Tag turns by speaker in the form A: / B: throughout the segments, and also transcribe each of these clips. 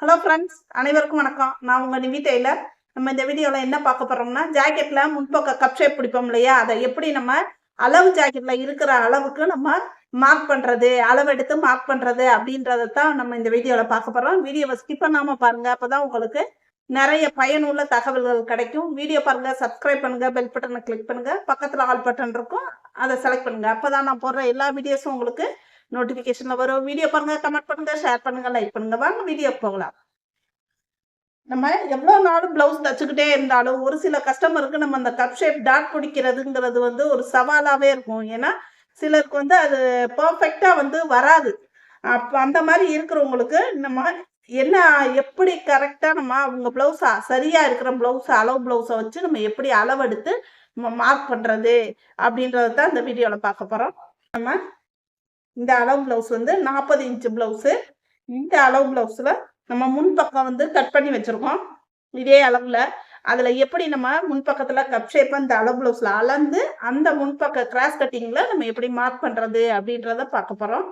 A: Hello friends அனைவருக்கும் வணக்கம். நான் உங்கள் நிவி டெய்லர். நம்ம இந்த வீடியோவில் என்ன பார்க்க போகிறோம்னா ஜாக்கெட்டில் முன்பக்க கப் ஷேப் பிடிப்போம் இல்லையா? அதை எப்படி நம்ம அளவு ஜாக்கெட்டில் இருக்கிற அளவுக்கு நம்ம மார்க் பண்ணுறது அளவு எடுத்து மார்க் பண்ணுறது அப்படின்றத தான் நம்ம இந்த வீடியோவில் பார்க்க போகிறோம் வீடியோவை ஸ்கிப் பண்ணாமல் பாருங்கள் அப்போ தான் உங்களுக்கு நிறைய பயனுள்ள தகவல்கள் கிடைக்கும். வீடியோ பாருங்கள் சப்ஸ்கிரைப் பண்ணுங்கள் பெல் பட்டனை கிளிக் பண்ணுங்கள் பக்கத்தில் ஆல் பட்டன் இருக்கும். அதை செலக்ட் பண்ணுங்கள் அப்போ தான் நான் போடுற எல்லா வீடியோஸும் உங்களுக்கு நோட்டிஃபிகேஷனில் வரும். வீடியோ பாருங்கள் கமெண்ட் பண்ணுங்க ஷேர் பண்ணுங்க லைக் பண்ணுங்கள் வாங்க வீடியோ போகலாம். நம்ம எவ்வளோ நாளும் ப்ளவுஸ் தச்சுக்கிட்டே இருந்தாலும் ஒரு சில கஸ்டமருக்கு நம்ம அந்த கப் ஷேப் டாட் பிடிக்கிறதுங்கிறது வந்து ஒரு சவாலாகவே இருக்கும். ஏன்னா சிலருக்கு வந்து அது பர்ஃபெக்டாக வந்து வராது. அப்போ அந்த மாதிரி இருக்கிறவங்களுக்கு நம்ம என்ன எப்படி கரெக்டாக நம்ம அவங்க ப்ளவுஸா சரியாக இருக்கிற ப்ளவுஸை அளவு ப்ளவுஸை வச்சு நம்ம எப்படி அளவெடுத்து நம்ம மார்க் பண்ணுறது அப்படின்றத தான் இந்த வீடியோவில் பார்க்க போகிறோம் நம்ம இந்த அளவு ப்ளவுஸ் வந்து நாற்பது இன்ச்சு ப்ளவுஸு இந்த அளவு ப்ளவுஸில் நம்ம முன்பக்கம் வந்து கட் பண்ணி வச்சுருக்கோம். இதே அளவில். அதில் எப்படி நம்ம முன்பக்கத்தில் கப் ஷேப் அந்த அளவு ப்ளவுஸில் அளந்து அந்த முன்பக்க கிராஸ் கட்டிங்கில் நம்ம எப்படி மார்க் பண்ணுறது அப்படின்றத பார்க்க போகிறோம்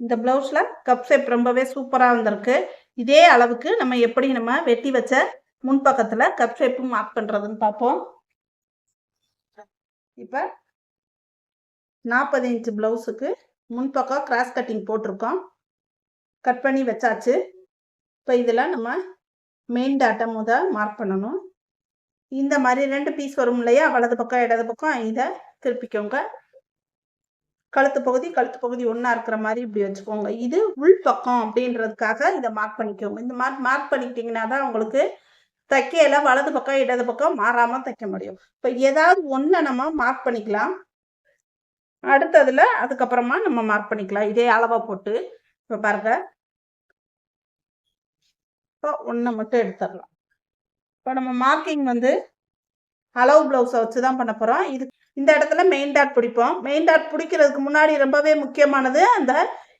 A: இந்த ப்ளவுஸில் கப் ஷேப் ரொம்பவே சூப்பராக வந்திருக்கு. இதே அளவுக்கு நம்ம எப்படி நம்ம வெட்டி வச்ச முன்பக்கத்தில் கப் ஷேப்பு மார்க் பண்ணுறதுன்னு பார்ப்போம். இப்போ நாற்பது இன்ச்சு ப்ளவுஸுக்கு முன்பக்கம் கிராஸ் கட்டிங் போட்டிருக்கோம். கட் பண்ணி வச்சாச்சு. இப்போ இதில் நம்ம மெயின் டாட்டை முத மார்க் பண்ணணும். இந்த மாதிரி ரெண்டு பீஸ் வரும் இல்லையா? வலது பக்கம் இடது பக்கம் இதை திருப்பிக்கோங்க. கழுத்து பகுதி கழுத்து பகுதி ஒன்றா இருக்கிற மாதிரி இப்படி வச்சுக்கோங்க. இது உள் பக்கம் அப்படின்றதுக்காக இதை மார்க் பண்ணிக்கோங்க. இந்த மார்க் மார்க் பண்ணிக்கிட்டிங்கன்னா தான் உங்களுக்கு தைக்கையில வலது பக்கம் இடது பக்கம் மாறாமல் தைக்க முடியும். இப்போ ஏதாவது ஒன்றை நம்ம மார்க் பண்ணிக்கலாம். அடுத்ததுல அதுக்கப்புறமா நம்ம மார்க் பண்ணிக்கலாம். இதே அளவை போட்டு இப்போ பாருங்க. இப்போ ஒன்றை மட்டும் எடுத்துடலாம். இப்போ நம்ம மார்க்கிங் வந்து அளவு ப்ளவுஸை வச்சு தான் பண்ண போகிறோம் இது இந்த இடத்துல மெயின் டாட் பிடிப்போம். மெயின் டாட் பிடிக்கிறதுக்கு முன்னாடி ரொம்பவே முக்கியமானது அந்த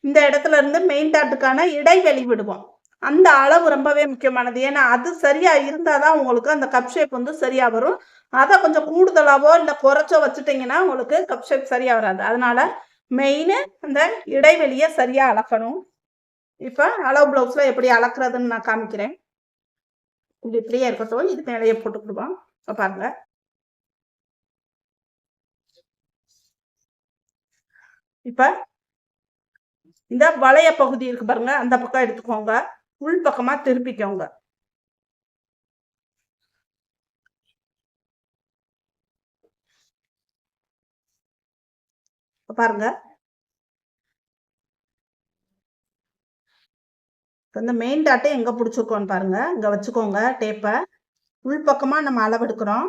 A: இந்த இடத்துல இருந்து மெயின் டாட்டுக்கான இடைவெளி விடுவோம். அந்த அளவு ரொம்பவே முக்கியமானது. ஏன்னா அது சரியாக இருந்தால் தான் உங்களுக்கு அந்த கப் ஷேப் வந்து சரியாக வரும். அதை கொஞ்சம் கூடுதலாவோ இல்லை குறைச்சோ வச்சுட்டிங்கன்னா உங்களுக்கு கப் ஷேப் சரியாக வராது. அதனால் மெயின் அந்த இடைவெளியை சரியாக அளக்கணும். இப்போ அளவு ப்ளவுஸில் எப்படி அளக்குறதுன்னு நான் காமிக்கிறேன். இது இப்படியே இருக்கட்டும். இது மேலேயே போட்டுக்கிடுவோம் இப்போ பாருங்க. இப்போ இந்த வளைய பகுதி இருக்கு பாருங்க. அந்த பக்கம் எடுத்துக்கோங்க. உள்பக்கமா திருப்பிக்கோங்க. பாருங்க. இந்த மெயின் டாட்டை எங்க பிடிச்சிருக்கோன்னு பாருங்க. இங்க வச்சுக்கோங்க டேப்பை உள்பக்கமா நம்ம அளவெடுக்கிறோம்.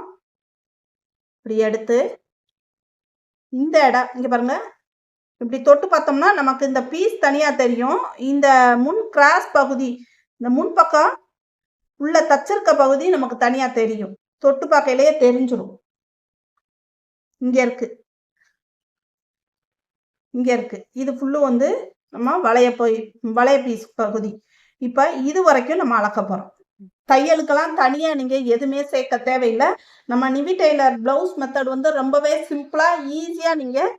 A: இப்படி எடுத்து இந்த இடம் இங்க பாருங்க. இப்படி தொட்டு பார்த்தோம்னா நமக்கு இந்த பீஸ் தனியாக தெரியும். இந்த முன் கிராஸ் பகுதி இந்த முன்பக்கம் உள்ள தச்சிருக்க பகுதி நமக்கு தனியாக தெரியும். தொட்டு பார்க்கையிலேயே தெரிஞ்சிடும் இங்கே இருக்கு. இங்கே இருக்கு. இது ஃபுல்லு வந்து நம்ம வளைய போய் வளைய பீஸ் பகுதி. இப்போ இது வரைக்கும் நம்ம அளக்க போகிறோம் தையலுக்கெல்லாம் தனியாக நீங்கள் எதுவுமே சேர்க்க தேவையில்லை. நம்ம நிவி டெய்லர் ப்ளவுஸ் மெத்தட் வந்து ரொம்பவே சிம்பிளாக ஈஸியாக நீங்கள்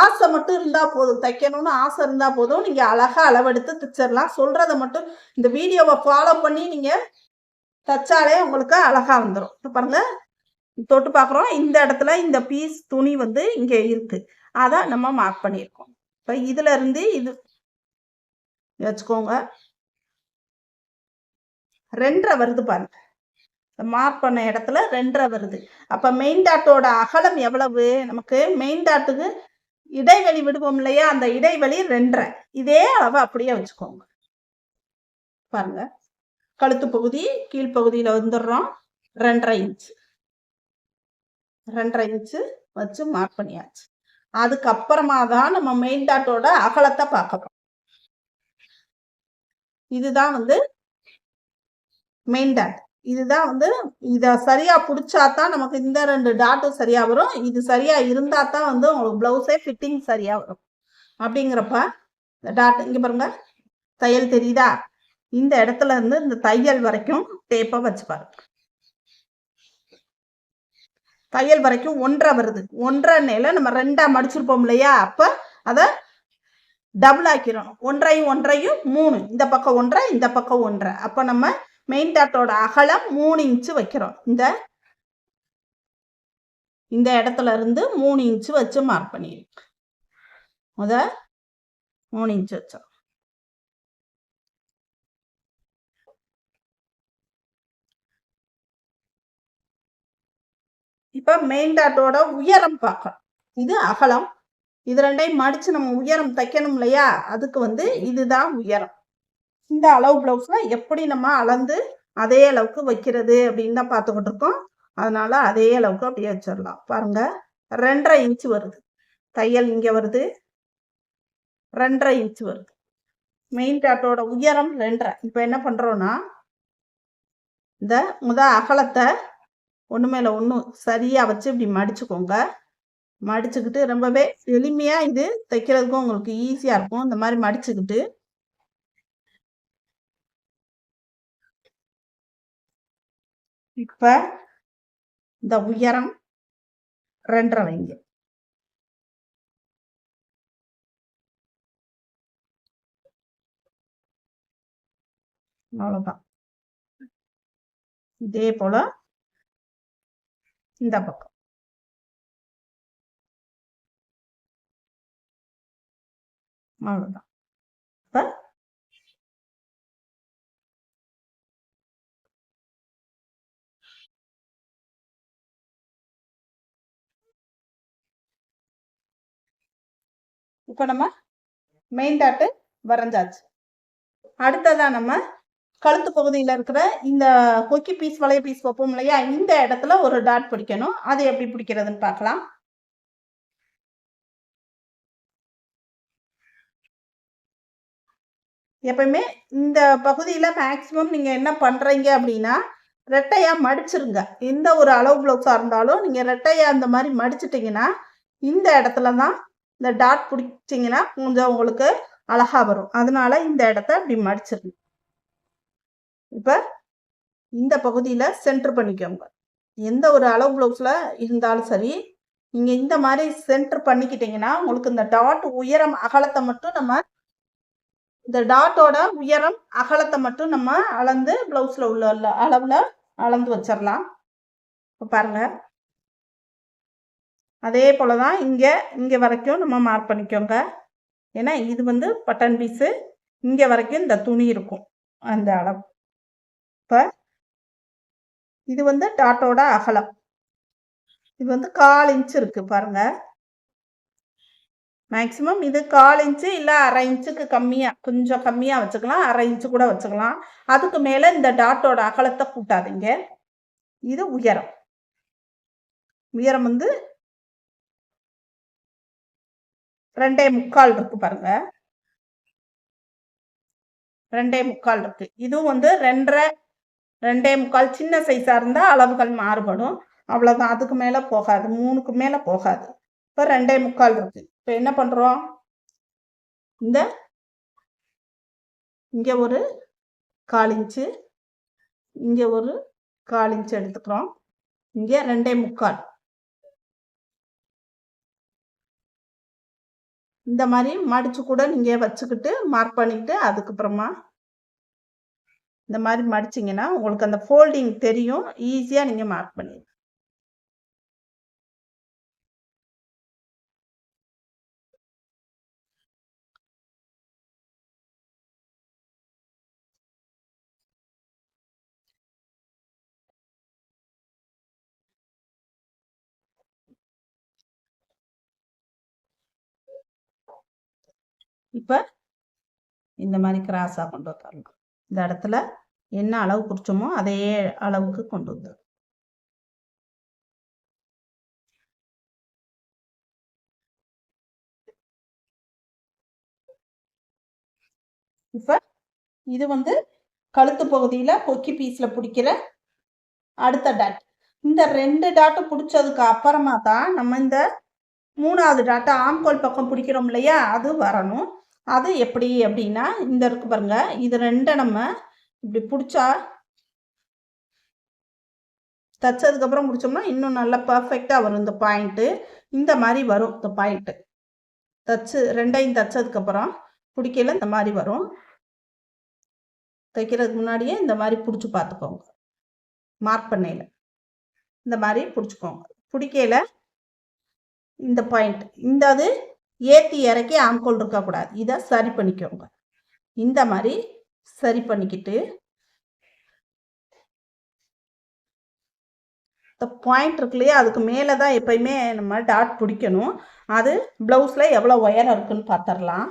A: ஆசை மட்டும் இருந்தால் போதும். தைக்கணும்னு ஆசை இருந்தால் போதும். நீங்கள் அழகாக அளவெடுத்து தைச்சிடலாம். சொல்கிறத மட்டும் இந்த வீடியோவை ஃபாலோ பண்ணி நீங்கள் தைச்சாலே உங்களுக்கு அழகாக வந்துடும் பாருங்கள் தொட்டு பார்க்குறோம். இந்த இடத்துல இந்த பீஸ் துணி வந்து இங்கே இருக்குது அதை நம்ம மார்க் பண்ணியிருக்கோம். இப்போ இதுலேருந்து இது வச்சுக்கோங்க. ரெண்டரை வருது பாருங்க. மார்க் பண்ண இடத்துல ரெண்டரை வருது. அப்போ மெயின் டாட்டோட அகலம் எவ்வளவு? நமக்கு மெயின் டாட்டுக்கு இடைவெளி விடுவோம் இல்லையா? அந்த இடைவெளி ரெண்டரை. இதே அளவை அப்படியே வச்சுக்கோங்க. பாருங்க. கழுத்து பகுதி கீழ்ப்பகுதியில் வந்துடுறோம். ரெண்டரை இன்ச்சு ரெண்டரை இன்ச்சு வச்சு மார்க் பண்ணியாச்சு. அதுக்கப்புறமா தான் நம்ம மெயின் டாட்டோட அகலத்தை பார்க்கறோம் இதுதான் வந்து மெயின் டாட் இதுதான் வந்து இதை சரியாக பிடிச்சா தான் நமக்கு இந்த ரெண்டு டாட்டும் சரியாக வரும். இது சரியாக இருந்தால் தான் வந்து உங்களுக்கு ப்ளவுஸே ஃபிட்டிங் சரியாக வரும். அப்படிங்கிறப்ப இந்த டாட் இங்கே பாருங்க. தையல் தெரியுதா? இந்த இடத்துல இருந்து இந்த தையல் வரைக்கும் டேப்பை வச்சு பாருங்க. தையல் வரைக்கும் ஒன்றரை வருது. ஒன்றரை நம்ம ரெண்டாக மடிச்சிருப்போம் இல்லையா? அப்போ அதை டபுள் ஆக்கிடணும். ஒன்றையும் ஒன்றையும் மூணு. இந்த பக்கம் ஒன்றரை இந்த பக்கம் ஒன்றரை. அப்போ நம்ம மெயின் டாட்டோட அகலம் மூணு இன்ச்சு வைக்கிறோம். இந்த இந்த இடத்துல இருந்து மூணு இன்ச்சு வச்சு மார்க் பண்ணிடுங்க முத மூணு இன்ச்சு வச்சோம். இப்போ மெயின் டாட்டோட உயரம் பார்க்கணும். இது அகலம். இது ரெண்டையும் மடித்து நம்ம உயரம் தைக்கணும் இல்லையா? அதுக்கு வந்து இதுதான் உயரம். இந்த அளவு ப்ளவுஸில் எப்படி நம்ம அளந்து அதே அளவுக்கு வைக்கிறது அப்படின்னு தான் பார்த்துக்கிட்டு இருக்கோம். அதனால் அதே அளவுக்கு அப்படியே வச்சிடலாம். பாருங்கள் ரெண்டரை இன்ச்சு வருது. தையல் இங்கே வருது. ரெண்டரை இன்ச்சு வருது. மெயின் டாட்டோட உயரம் ரெண்டரை. இப்போ என்ன பண்ணுறோன்னா இந்த முத அகலத்தை ஒன்று மேலே ஒன்று சரியாக வச்சு இப்படி மடிச்சுக்கோங்க. மடிச்சுக்கிட்டு ரொம்பவே எளிமையாக இது தைக்கிறதுக்கும் உங்களுக்கு ஈஸியாக இருக்கும். இந்த மாதிரி மடிச்சுக்கிட்டு இப்போ இந்த உயரம் ரெண்டரை வைங்க அவ்வளோதான் இதே போல இந்த பக்கம். அவ்வளோதான் இப்போ இப்போ நம்ம மெயின் டாட்டு வரைஞ்சாச்சு. அடுத்ததான் நம்ம கழுத்து பகுதியில் இருக்கிற இந்த கொக்கி பீஸ் வளைய பீஸ் வைப்போம் இல்லையா? இந்த இடத்துல ஒரு டாட் பிடிக்கணும். அது எப்படி பிடிக்கிறதுன்னு பார்க்கலாம். எப்பயுமே இந்த பகுதியில் மேக்சிமம் நீங்கள் என்ன பண்ணுறீங்க அப்படின்னா ரெட்டையாக மடிச்சிருங்க. எந்த ஒரு அளவு ப்ளவுஸாக இருந்தாலும் நீங்கள் ரெட்டையாக அந்த மாதிரி மடிச்சிட்டிங்கன்னா இந்த இடத்துல தான் இந்த டாட் பிடிச்சிங்கன்னா கொஞ்சம் உங்களுக்கு அழகாக வரும். அதனால இந்த இடத்த இப்படி மடிச்சிருங்க இப்போ இந்த பகுதியில் சென்டர் பண்ணிக்கோங்க. எந்த ஒரு அளவு ப்ளவுஸில் இருந்தாலும் சரி நீங்கள் இந்த மாதிரி சென்டர் பண்ணிக்கிட்டிங்கன்னா உங்களுக்கு இந்த டாட் உயரம் அகலத்தை மட்டும் நம்ம இந்த டாட்டோட உயரம் அகலத்தை மட்டும் நம்ம அளந்து ப்ளவுஸில் உள்ள அளவில் அளந்து வச்சிடலாம். இப்போ பாருங்கள் அதே போல தான் இங்கே இங்கே வரைக்கும் நம்ம மார்க் பண்ணிக்கோங்க. ஏன்னா இது வந்து பட்டன் பீஸு இங்கே வரைக்கும் இந்த துணி இருக்கும் அந்த அளவு. இப்போ இது வந்து டாட்டோட அகலம். இது வந்து கால் இன்ச்சு இருக்குது பாருங்கள் மேக்ஸிமம் இது கால் இன்ச்சு இல்லை அரை இன்ச்சுக்கு கம்மியாக கொஞ்சம் கம்மியாக வச்சுக்கலாம் அரை இன்ச்சு கூட வச்சுக்கலாம். அதுக்கு மேலே இந்த டாட்டோட அகலத்தை கூட்டாதீங்க. இது உயரம். உயரம் வந்து ரெண்டே முக்கால் இருக்கு பாருங்க. ரெண்டே முக்கால் இருக்கு. இதுவும் வந்து ரெண்டரை ரெண்டே முக்கால் சின்ன சைஸாக இருந்தால் அளவுகள் மாறுபடும். அவ்வளோதான் அதுக்கு மேலே போகாது. மூணுக்கு மேலே போகாது. இப்போ ரெண்டே முக்கால் இருக்கு. இப்போ என்ன பண்ணுறோம் இந்த இங்கே ஒரு கால் இன்ச்சு இங்கே ஒரு கால் இன்ச்சு எடுத்துக்கிறோம். இங்கே ரெண்டே முக்கால். இந்த மாதிரி மடிச்சு கூட நீங்கள் வச்சுக்கிட்டு மார்க் பண்ணிக்கிட்டு அதுக்கப்புறமா இந்த மாதிரி மடிச்சிங்கன்னா உங்களுக்கு அந்த ஃபோல்டிங் தெரியும் ஈஸியாக நீங்கள் மார்க் பண்ணிடலாம். இப்போ இந்த மாதிரி கிராஸாக கொண்டு வந்துடலாம் இந்த இடத்துல என்ன அளவு குறிச்சோமோ அதே அளவுக்கு கொண்டு வந்துடும் இப்போ இது வந்து கழுத்து பகுதியில் கொக்கி பீஸில் பிடிக்கிற அடுத்த டாட் இந்த ரெண்டு டாட்டு பிடிச்சதுக்கு அப்புறமா தான் நம்ம இந்த மூணாவது டாட்டா ஆம்கோல் பக்கம் பிடிக்கிறோம் இல்லையா? அது வரணும். அது எப்படி? அப்படின்னா இந்த இருக்கு பாருங்க. இது ரெண்டை நம்ம இப்படி பிடிச்சா தைச்சதுக்கப்புறம் முடிச்சோம்னா இன்னும் நல்லா பர்ஃபெக்டாக வரும் இந்த பாயிண்ட்டு இந்த மாதிரி வரும் இந்த பாயிண்ட்டு தச்சு ரெண்டையும் தைச்சதுக்கப்புறம் பிடிக்கல இந்த மாதிரி வரும். தைக்கிறதுக்கு முன்னாடியே இந்த மாதிரி பிடிச்சி பார்த்துக்கோங்க. மார்க் பண்ணையில். இந்த மாதிரி பிடிச்சிக்கோங்க. பிடிக்கல இந்த பாயிண்ட் இந்த அது ஏற்றி இறக்கி ஆம்கோல் இருக்கக்கூடாது இதை சரி பண்ணிக்கோங்க. இந்த மாதிரி சரி பண்ணிக்கிட்டு இந்த பாயிண்ட் இருக்கு இல்லையா அதுக்கு மேலே தான் எப்பயுமே நம்ம டாட் பிடிக்கணும். அது ப்ளவுஸில் எவ்வளோ உயரம் இருக்குன்னு பார்த்துடலாம்.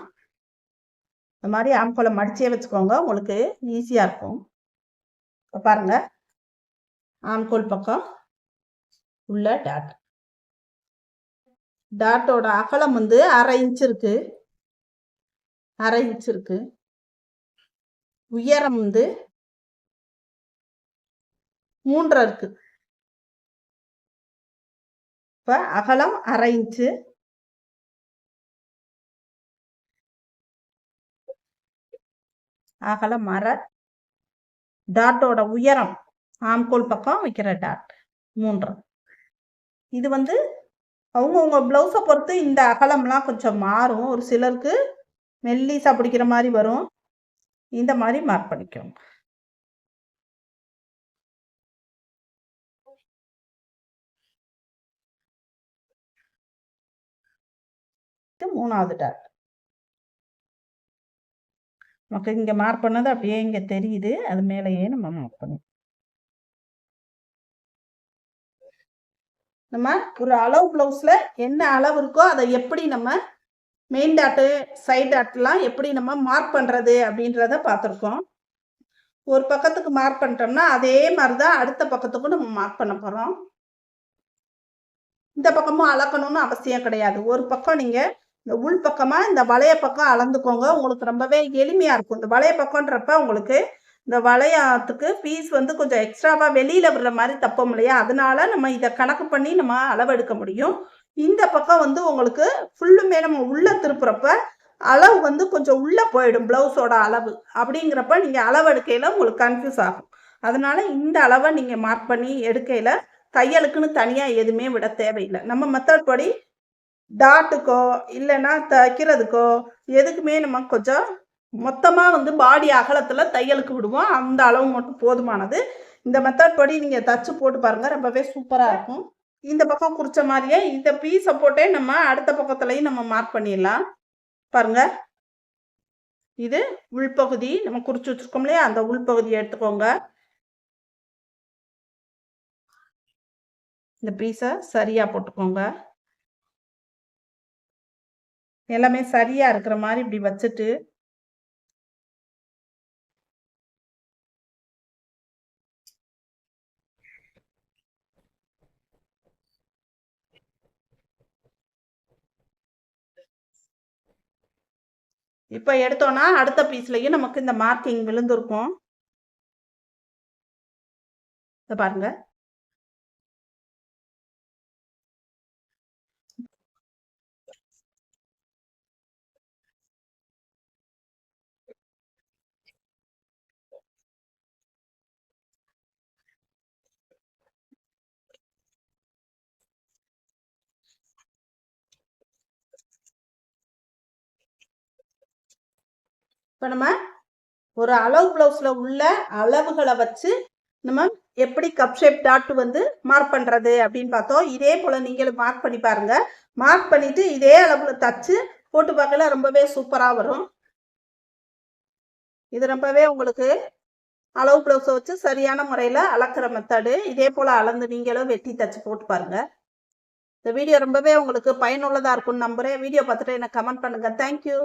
A: இந்த மாதிரி ஆம்கோலை மடிச்சே வச்சுக்கோங்க. உங்களுக்கு ஈஸியாக இருக்கும். இப்போ பாருங்கள் ஆம்கோல் பக்கம் உள்ள டாட் டாட்டோட அகலம் வந்து அரை இன்ச் இருக்கு. அரை இன்ச் இருக்கு. உயரம் வந்து மூன்றரை இருக்கு. இப்போ அகலம் அரை இன்ச்சு அகலம் அரை. டாட்டோட உயரம் ஆம்கோல் பக்கம் வைக்கிற டாட் மூன்று இது வந்து அவங்கவுங்க ப்ளவுஸை பொறுத்து இந்த அகலம்லாம் கொஞ்சம் மாறும். ஒரு சிலருக்கு மெல்லிசா பிடிக்கிற மாதிரி வரும். இந்த மாதிரி மார்க் பண்ணிக்கோங்க. இது மூணாவது டாட் நமக்கு இங்கே மார்க் பண்ணது அப்படியே இங்கே தெரியுது. அது மேலேயே நம்ம மார்க் பண்ணுவோம் நம்ம ஒரு அளவு ப்ளவுஸில் என்ன அளவு இருக்கோ அதை எப்படி நம்ம மெயின் டாட்டு சைட் டாட்லாம் எப்படி நம்ம மார்க் பண்ணுறது அப்படின்றத பார்த்துருக்கோம். ஒரு பக்கத்துக்கு மார்க் பண்ணிட்டோம்னா அதே மாதிரி தான் அடுத்த பக்கத்துக்கும் நம்ம மார்க் பண்ண போகிறோம் இந்த பக்கமும் அளக்கணும்னு அவசியம் கிடையாது. ஒரு பக்கம் நீங்கள் இந்த உள் பக்கமாக இந்த வளைய பக்கம் அளந்துக்கோங்க. உங்களுக்கு ரொம்பவே எளிமையாக இருக்கும். இந்த வளைய பக்கம்ன்றப்ப உங்களுக்கு இந்த வளையத்துக்கு பீஸ் வந்து கொஞ்சம் எக்ஸ்ட்ராவாக வெளியில் விடுற மாதிரி தப்போம் இல்லையா? அதனால் நம்ம இதை கணக்கு பண்ணி நம்ம அளவெடுக்க முடியும். இந்த பக்கம் வந்து உங்களுக்கு ஃபுல்லுமே நம்ம உள்ளே திருப்புறப்ப அளவு வந்து கொஞ்சம் உள்ளே போயிடும் ப்ளவுஸோட அளவு. அப்படிங்கிறப்ப நீங்கள் அளவெடுக்கையில் உங்களுக்கு கன்ஃபியூஸ் ஆகும். அதனால் இந்த அளவை நீங்கள் மார்க் பண்ணி எடுக்கையில் தையலுக்குன்னு தனியாக எதுவுமே விட தேவையில்லை. நம்ம மெத்தட் படி டாட்டுக்கோ இல்லைன்னா தைக்கிறதுக்கோ எதுக்குமே நம்ம கொஞ்சம் மொத்தமாக வந்து பாடி அகலத்தில் தையலுக்கு விடுவோம். அந்த அளவு மட்டும் போதுமானது. இந்த மெத்தட் படி நீங்கள் தச்சு போட்டு பாருங்கள் ரொம்பவே சூப்பராக இருக்கும். இந்த பக்கம் குறித்த மாதிரியே இந்த பீஸை போட்டே நம்ம அடுத்த பக்கத்துலையும் நம்ம மார்க் பண்ணிடலாம். பாருங்கள் இது உள்பகுதி நம்ம குறித்து வச்சுருக்கோம் இல்லையா? அந்த உள்பகுதியை எடுத்துக்கோங்க. இந்த பீஸை சரியாக போட்டுக்கோங்க. எல்லாமே சரியாக இருக்கிற மாதிரி இப்படி வச்சுட்டு இப்போ எடுத்தோன்னா அடுத்த பீஸ்லையும் நமக்கு இந்த மார்க்கிங் விழுந்திருக்கும். இதை பாருங்க. இப்போ நம்ம ஒரு அளவு ப்ளவுஸில் உள்ள அளவுகளை வச்சு நம்ம எப்படி கப் ஷேப் டாட் வந்து மார்க் பண்ணுறது அப்படின்னு பார்த்தோம். இதே போல் நீங்களும் மார்க் பண்ணி பாருங்கள் மார்க் பண்ணிவிட்டு இதே அளவில் தச்சு போட்டு பார்க்கல ரொம்பவே சூப்பராக வரும். இது ரொம்பவே உங்களுக்கு அளவு ப்ளவுஸை வச்சு சரியான முறையில் அளக்குற மெத்தடு இதே போல் அளந்து நீங்களும் வெட்டி தச்சு போட்டு பாருங்கள் இந்த வீடியோ ரொம்பவே உங்களுக்கு பயனுள்ளதாக இருக்கும்னு நம்புகிறேன் வீடியோ பார்த்துட்டு எனக்கு கமெண்ட் பண்ணுங்கள் தேங்க்யூ